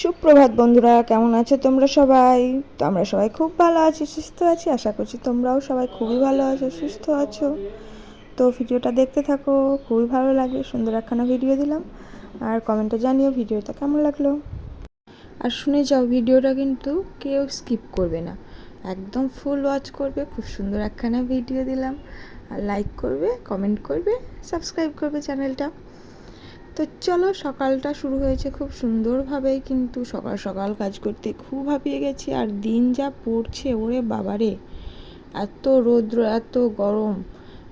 সুপ্রভাত বন্ধুরা, কেমন আছো তোমরা সবাই? তো আমরা সবাই খুব ভালো আছি, সুস্থ আছি, আশা করছি তোমরাও সবাই খুবই ভালো আছো, সুস্থ আছো। তো ভিডিওটা দেখতে থাকো, খুবই ভালো লাগবে সুন্দর একখানা ভিডিও দিলাম। আর কমেন্টে জানিও ভিডিওটা কেমন লাগল। আর শুনে যাও, ভিডিওটা কিন্তু কেউ স্কিপ করবে না। একদম ফুল ওয়াচ করবে, খুব সুন্দর একখানা ভিডিও দিলাম। আর লাইক করবে কমেন্ট করবে সাবস্ক্রাইব করবে চ্যানেলটা তো চলো, সকালটা শুরু হয়েছে খুব সুন্দরভাবে, কিন্তু সকাল সকাল কাজ করতে খুব হাঁপিয়ে গেছি আর দিন যা পড়ছে, ওরে বাবারে, এত রৌদ্র, এত গরম,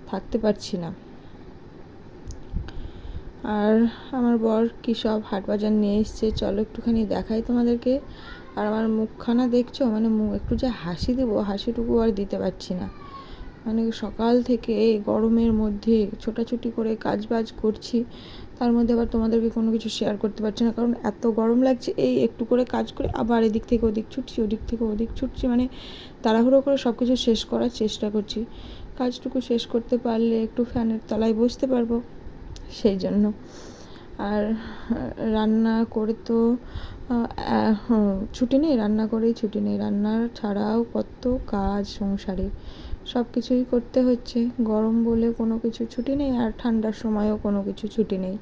থাকতে পারছি না। আর আমার বর কী সব হাট বাজার নিয়ে এসছে, চলো একটুখানি দেখাই তোমাদেরকে। আর আমার মুখখানা দেখছ? মানে মুখ একটু যে হাসি দেবো, হাসিটুকু আর দিতে পারছি না। মানে সকাল থেকে এই গরমের মধ্যে ছোটাছুটি করে কাজ বাজ করছি, তার মধ্যে আবার তোমাদেরকে কোনো কিছু শেয়ার করতে পারছি না। কারণ এত গরম লাগছে, এই একটু করে কাজ করে আবার এদিক থেকে ওদিক ছুটছি, ওদিক থেকে ওদিক ছুটছি মানে তাড়াহুড়ো করে সব কিছু শেষ করার চেষ্টা করছি। কাজটুকু শেষ করতে পারলে একটু ফ্যানের তলায় বসতে পারব, সেই জন্য। আর রান্না করে তো ছুটি নেই, রান্না করেই ছুটি নেই। রান্নার ছাড়াও কত কাজ সংসারে। সব কিছুই করতে হচ্ছে। গরম বলে কোনো কিছু ছুটি নেই আর ঠান্ডার সময়ও কোনো কিছু ছুটি নেই।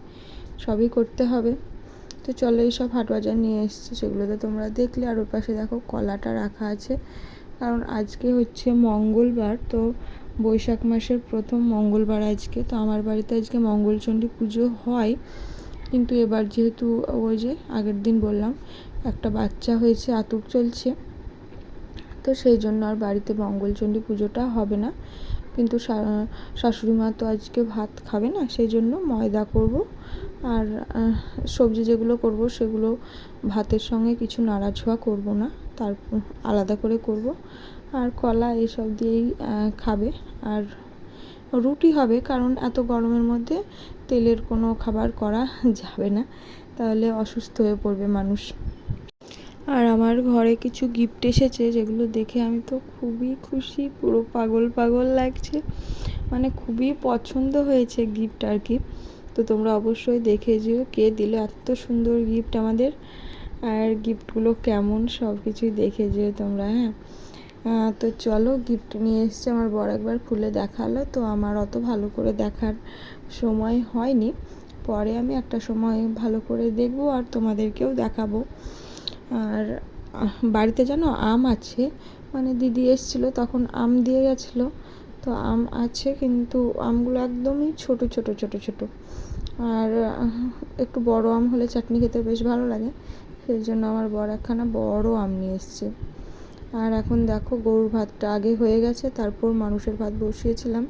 সবই করতে হবে। তো চলো এইসব হাট বাজার নিয়ে এসছে সেগুলো তো তোমরা দেখলে। আর ওর পাশে দেখো কলাটা রাখা আছে। কারণ আজকে হচ্ছে মঙ্গলবার, তো বৈশাখ মাসের প্রথম মঙ্গলবার আজকে। তো আমার বাড়িতে আজকে মঙ্গলচণ্ডী পুজো হয়। কিন্তু এবার যেহেতু ওই যে আগের দিন বললাম, একটা বাচ্চা হয়েছে, আতুর চলছে। তো সেই জন্য আর বাড়িতে মঙ্গলচণ্ডী পুজোটা হবে না। কিন্তু শাশুড়ি মা তো আজকে ভাত খাবে না, সেই জন্য ময়দা করব। আর সবজি যেগুলো করব সেগুলো ভাতের সঙ্গে কিছু নাড়াছোয়া করব না তার আলাদা করে করব। আর কলা এসব দিয়েই খাবে। আর রুটি হবে, কারণ এত গরমের মধ্যে তেলের কোনো খাবার করা যাবে না। তাহলে অসুস্থ হয়ে পড়বে মানুষ। আর আমার ঘরে কিছু গিফট এসেছে যেগুলো দেখে আমি তো খুবই খুশি, পুরো পাগল পাগল লাগছে। মানে খুবই পছন্দ হয়েছে গিফট আর কি। তো তোমরা অবশ্যই দেখে যেও কে দিল এত সুন্দর গিফট আমাদের। আর গিফটগুলো কেমন সব কিছুই দেখে যেও তোমরা হ্যাঁ। তো চলো গিফট নিয়ে এসছে আমার বড় একবার খুলে দেখাল। তো আমার অত ভালো করে দেখার সময় হয়নি। পরে আমি একটা সময় ভালো করে দেখব আর তোমাদেরকেও দেখাবো। আর বাড়িতে যেন আম আছে। মানে দিদি এসেছিল, তখন আম দিয়ে গেছিল। তো আম আছে, কিন্তু আমগুলো একদমই ছোট ছোট ছোট ছোট। আর একটু বড় আম হলে চাটনি খেতে বেশ ভালো লাগে। সেই জন্য আমার বড় একখানা বড় আম নিয়ে এসছে। আর এখন দেখো গরুর ভাতটা আগে হয়ে গেছে, তারপর মানুষের ভাত বসিয়েছিলাম।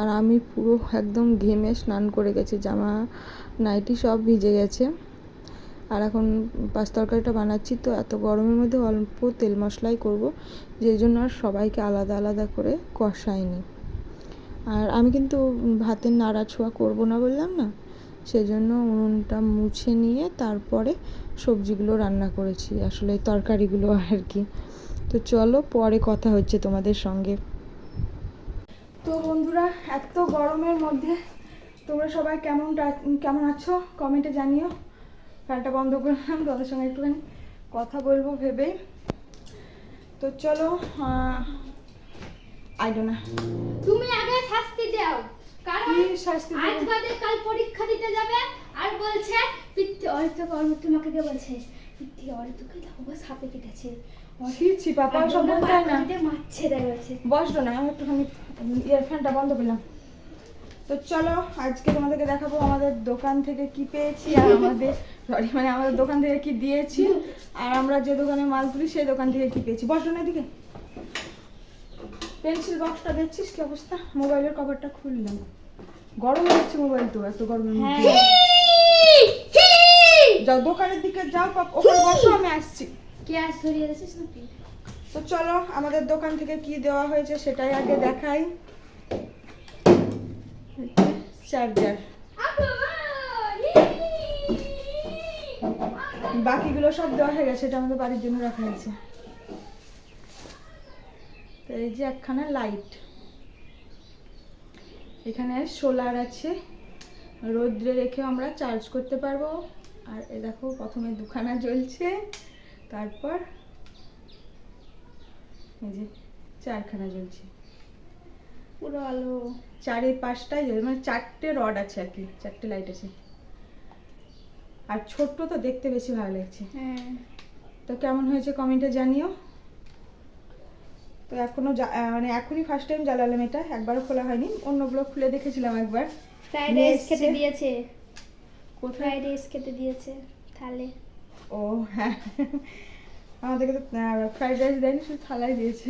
আর আমি পুরো একদম ঘেমে স্নান করে গেছি, জামা, নাইটি সব ভিজে গেছে। আর এখন পাঁচ তরকারিটা বানাচ্ছি, তো এত গরমের মধ্যে অল্প তেল মশলাই করব, যেই জন্য আর সবাইকে আলাদা আলাদা করে কষাইনি। আর আমি কিন্তু ভাতের নাড়াছোয়া করব না বললাম না, সেজন্য উনুনটা মুছে নিয়ে তারপরে সবজিগুলো রান্না করেছি, আসলে তরকারিগুলো আর কি। তো চলো পরে কথা হচ্ছে তোমাদের সঙ্গে। তো বন্ধুরা, এত গরমের মধ্যে তোমরা সবাই কেমন কেমন আছো? কমেন্টে জানিও। ফ্যানটা বন্ধ করলাম তোমাদের সঙ্গে একটুখানি কথা বলব ভেবে। তো চলো আইডো না। তুমি আগে শাস্তি দাও কারণ শাস্তি আজ বাদে কাল পরীক্ষা দিতে যাবে আর বলছে পিত্তি অরিত কর্ম তোমাকে কে বলছে দেখো সাপে কেটেছে। ছি পাপা সব বলতে না। মারছে দেখাচ্ছে বসল না আমি একটুখানি ইয়ার ফ্যানটা বন্ধ করলাম। তো চলো আজকে তোমাদেরকে দেখাবো আমাদের দোকান থেকে কি পেয়েছি আর আমাদের সরি মানে আমাদের দোকান থেকে কি দিয়েছি। আর আমরা যে দোকানে মাল তুলি সেই দোকান থেকে কি পেয়েছি। বসো না এদিকে পেন্সিল বক্সটা দেখছিস কি অবস্থা? মোবাইলের কভারটা খুললাম। গরম হচ্ছে মোবাইল তো এত গরমের মধ্যে। যাও দোকানের দিকে যাও ওখানে বসো আমি আসছি। কে আজ ধরিয়ে দিয়েছিস নাকি? তো চলো আমাদের দোকান থেকে কি দেওয়া হয়েছে সেটাই আগে দেখাই। চার্জার বাকিগুলো সব দেওয়া হয়ে গেছে, এটা আমাদের বাড়ির জন্য রাখা হয়েছে। তো এই যে একখানা লাইট এখানে সোলার আছে। রোদ্রে রেখে আমরা চার্জ করতে পারব। আর এ দেখো, প্রথমে দুখানা জ্বলছে, তারপর এই যে চারখানা জ্বলছে। পুরো আলো চারে পাঁচটাই মানে চারটে রড আছে আর কি চারটে লাইট আছে। আর ছোট্ট তো দেখতে বেশি ভালো লাগছে। হ্যাঁ। তো কেমন হয়েছে কমেন্টে জানিও। তো এখনও মানে এখনই ফার্স্ট টাইম জ্বালালাম এটা একবারও খোলা হয়নি অন্যগুলো খুলে দেখেছিলাম একবার। ফ্রাইড রাইস খেতে দিয়েছে। কোথায়? রাইস খেতে দিয়েছে থালে। ও হ্যাঁ। আমাদেরকে তো ফ্রাইড রাইস দেয়নি শুধু থালাই দিয়েছে।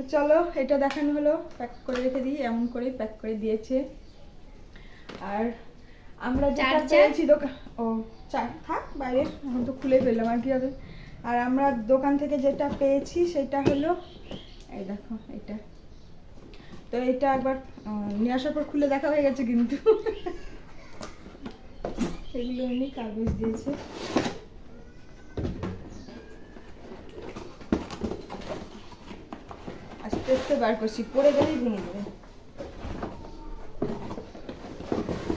তো চলো এটা দেখানো হলো। প্যাক করে রেখে দিই এমন করে প্যাক করে দিয়েছে। আর আমরা যেটা? পেয়েছি দোকান ও থাক বাইরে এখন তো খুলে ফেললাম আর কি হবে? আর আমরা দোকান থেকে যেটা পেয়েছি সেটা হলো এই দেখো এটা। তো এটা একবার নিয়ে আসার পর খুলে দেখা হয়ে গেছে কিন্তু। এগুলো এমনি কাগজ দিয়েছে। আস্তে আস্তে বার করছি পড়ে গেলেই ভেঙে যাবে।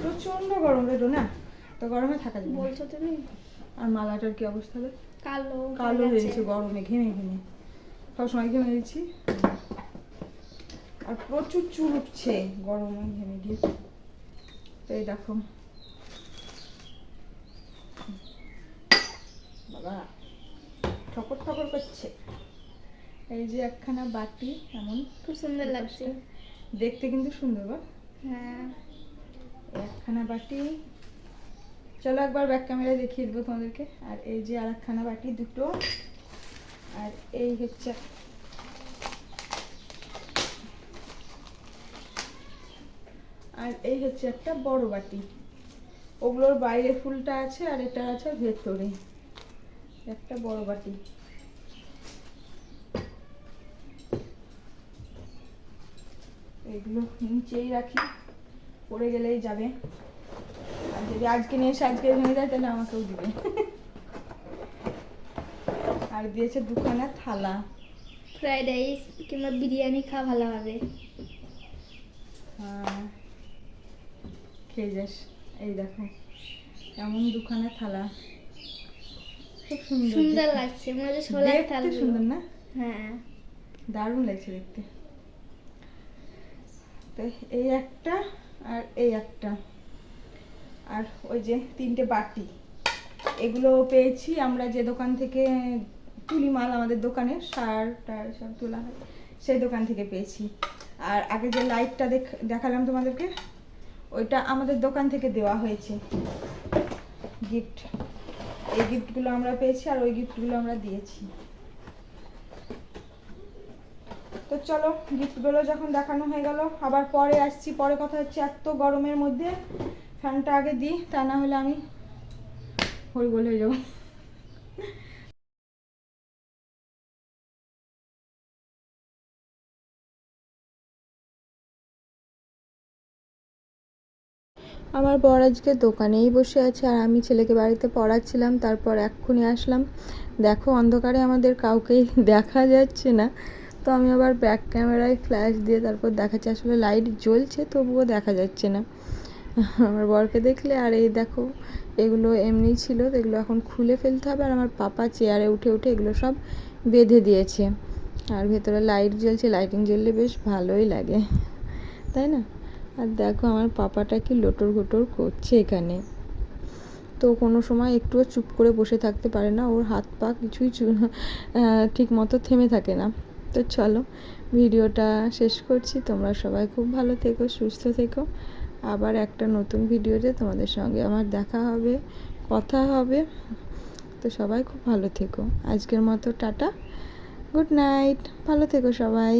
প্রচণ্ড গরম রে না তো গরমে থাকা যাবে বলছো তুমি? আর মালাটার কি অবস্থা কালো কালো হয়ে। গেছে। গরমে ঘেমে ঘেমে। সবসময় ঘেমে গেছি। আর প্রচুর চুল উঠছে গরমে ঘেমে গিয়ে তো এই দেখো। বাবা ঠকর ঠকর করছে। এই যে একখানা বাটি এমন। খুব সুন্দর লাগছে। দেখতে কিন্তু সুন্দর বা হ্যাঁ। একখানা বাটি। চলো একবার ব্যাক ক্যামেরায় দেখিয়ে দেবো তোমাদেরকে। আর এই যে আর একখানা বাটি দুটো। আর এই হচ্ছে আর এই হচ্ছে একটা বড় বাটি। ওগুলোর বাইরে ফুলটা আছে আর এটা আছে ভেতরে। একটা বড় বাটি। এগুলো নিচেই রাখি পড়ে গেলেই যাবে। আর যদি আজকে নিয়ে এসে আজকে ভেঙে যায় তাহলে আমাকেও দিবে। আর দিয়েছে দুখানা থালা। ফ্রাইড রাইস কিংবা বিরিয়ানি খাওয়া ভালো হবে। হ্যাঁ। খেয়ে যাস। এই দেখো এমন দুখানা থালা। খুব সুন্দর লাগছে মনে দেখতে থাল সুন্দর না? হ্যাঁ। দারুণ লাগছে দেখতে। তো, এই একটা আর এই একটা। আর ওই যে তিনটে বাটি। এগুলো পেয়েছি আমরা যে দোকান থেকে তুলি মাল আমাদের দোকানে, সার টার সব তোলা হয়, সেই দোকান থেকে পেয়েছি। আর আগে যে লাইটটা দেখ, দেখালাম তোমাদেরকে, ওইটা আমাদের দোকান থেকে দেওয়া হয়েছে। গিফট এই গিফটগুলো আমরা পেয়েছি আর ওই গিফটগুলো আমরা দিয়েছি। তো চলো, গিফটগুলো যখন দেখানো হয়ে গেল, আবার পরে আসছি। পরে কথা হচ্ছে, এত গরমের মধ্যে ফ্যানটা আগে দিই, তা না হলে আমি হরিবল হয়ে যাব। আমার বর আজকে দোকানেই বসে আছে, আর আমি ছেলেকে বাড়িতে পড়াচ্ছিলাম, তারপর এক্ষুনি আসলাম। দেখো, অন্ধকারে আমাদের কাউকেই দেখা যাচ্ছে না। তো আমি আবার ব্যাক ক্যামেরায় ফ্ল্যাশ দিয়ে তারপর দেখাচ্ছি। আসলে লাইট জ্বলছে, তবুও দেখা যাচ্ছে না। আমার বরকে দেখলে, আর এই দেখো, এগুলো এমনি ছিল, তো এগুলো এখন খুলে ফেলতে হবে। আর আমার পাপা চেয়ারে উঠে উঠে এগুলো সব বেঁধে দিয়েছে। আর ভেতরে লাইট জ্বলছে লাইটিং জ্বললে বেশ ভালোই লাগে। তাই না? আর দেখো, আমার পাপাটা কি লোটর ঘোটর করছে এখানে। তো কোনো সময় একটুও চুপ করে বসে থাকতে পারে না। ওর হাত পা কিছুই ঠিক মতো থেমে থাকে না। তো চলো, ভিডিওটা শেষ করছি। তোমরা সবাই খুব ভালো থেকো, সুস্থ থেকো। আবার একটা নতুন ভিডিওতে তোমাদের সঙ্গে আমার দেখা হবে, কথা হবে। তো সবাই খুব ভালো থেকো। আজকের মতো টাটা। Good night. ভালো থেকো সবাই।